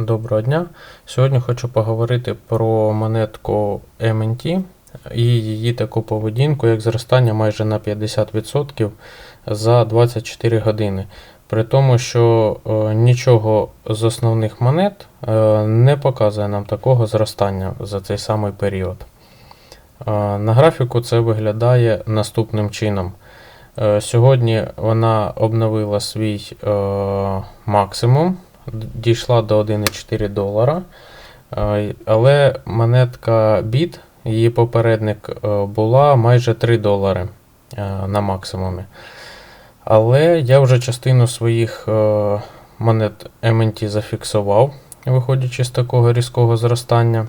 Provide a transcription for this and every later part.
Доброго дня. Сьогодні хочу поговорити про монетку MNT і її таку поведінку, як зростання майже на 50% за 24 години. При тому, що е, нічого з основних монет е, не показує нам такого зростання за цей самий період. Е, На графіку це виглядає наступним чином. Сьогодні вона обновила свій максимум, дійшла до 1,4 долара. Е, Але монетка BIT, її попередник, е, була майже 3 долари е, на максимумі. Але я вже частину своїх монет MNT зафіксував, виходячи з такого різкого зростання.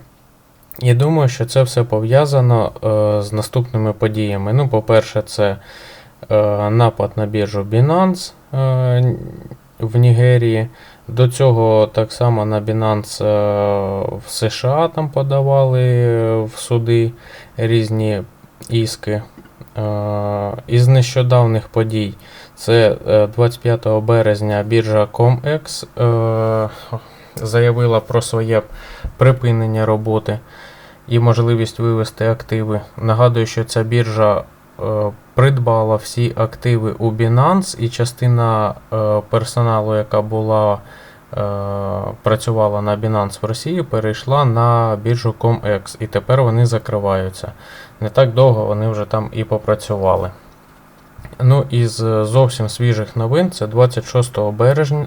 І думаю, що це все пов'язано з наступними подіями. Ну, по-перше, це напад на біржу Binance в Нігерії. До цього так само на Binance е, в США там подавали е, в суди різні іски. Е, Із нещодавних подій це е, 25 березня біржа ComEx заявила про своє припинення роботи і можливість вивести активи. Нагадую, що ця біржа придбала всі активи у Binance, і частина персоналу, яка була працювала на Binance в Росії, перейшла на біржу ComEx, і тепер вони закриваються. Не так довго вони вже там і попрацювали. Ну, із е, зовсім свіжих новин, це 26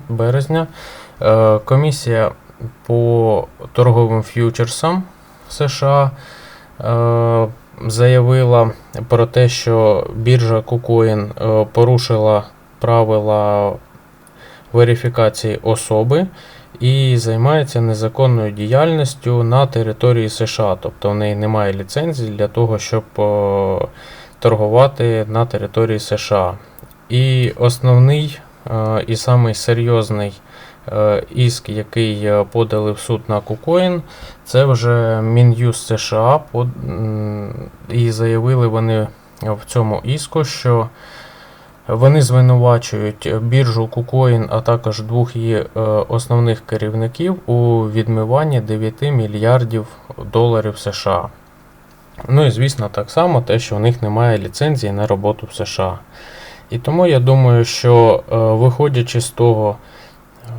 березня, е, комісія по торговим ф'ючерсам США е, заявила про те, що біржа KuCoin е, порушила правила верифікації особи і займається незаконною діяльністю на території США. Тобто в неї немає ліцензії для того, щоб торгувати на території США. І основний е, і самий серйозний е, іск, який е, подали в суд на KuCoin, це вже Мін'юз США і заявили вони в цьому іску, що вони звинувачують біржу KuCoin, а також двох її е, основних керівників у відмиванні 9 мільярдів доларів США. Ну і звісно, так само те, що у них немає ліцензії на роботу в США. І тому я думаю, що е, виходячи з того,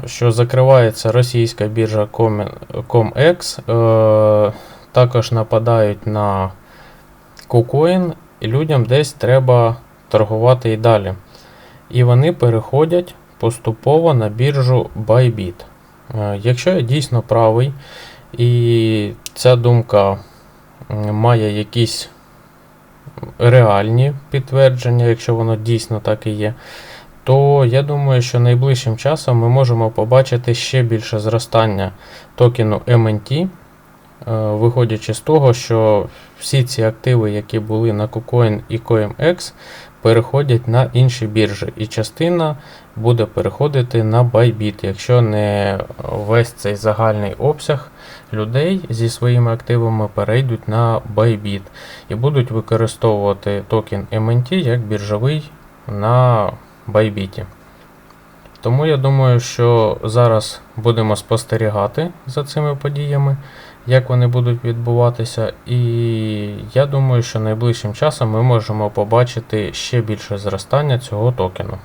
що закривається російська біржа Com- ComEx, е, також нападають на KuCoin, і людям десь треба торгувати і далі. І вони переходять поступово на біржу Bybit. Е, Якщо я дійсно правий, і ця думка має якісь реальні підтвердження, якщо воно дійсно так і є, то я думаю, що найближчим часом ми можемо побачити ще більше зростання токену MNT, виходячи з того, що всі ці активи, які були на KuCoin і CoinEx, переходять на інші біржі, і частина буде переходити на Bybit, якщо не весь цей загальний обсяг людей зі своїми активами перейдуть на Bybit і будуть використовувати токен MNT як біржовий на Bybit. Тому я думаю, що зараз будемо спостерігати за цими подіями, як вони будуть відбуватися, і я думаю, що найближчим часом ми можемо побачити ще більше зростання цього токену.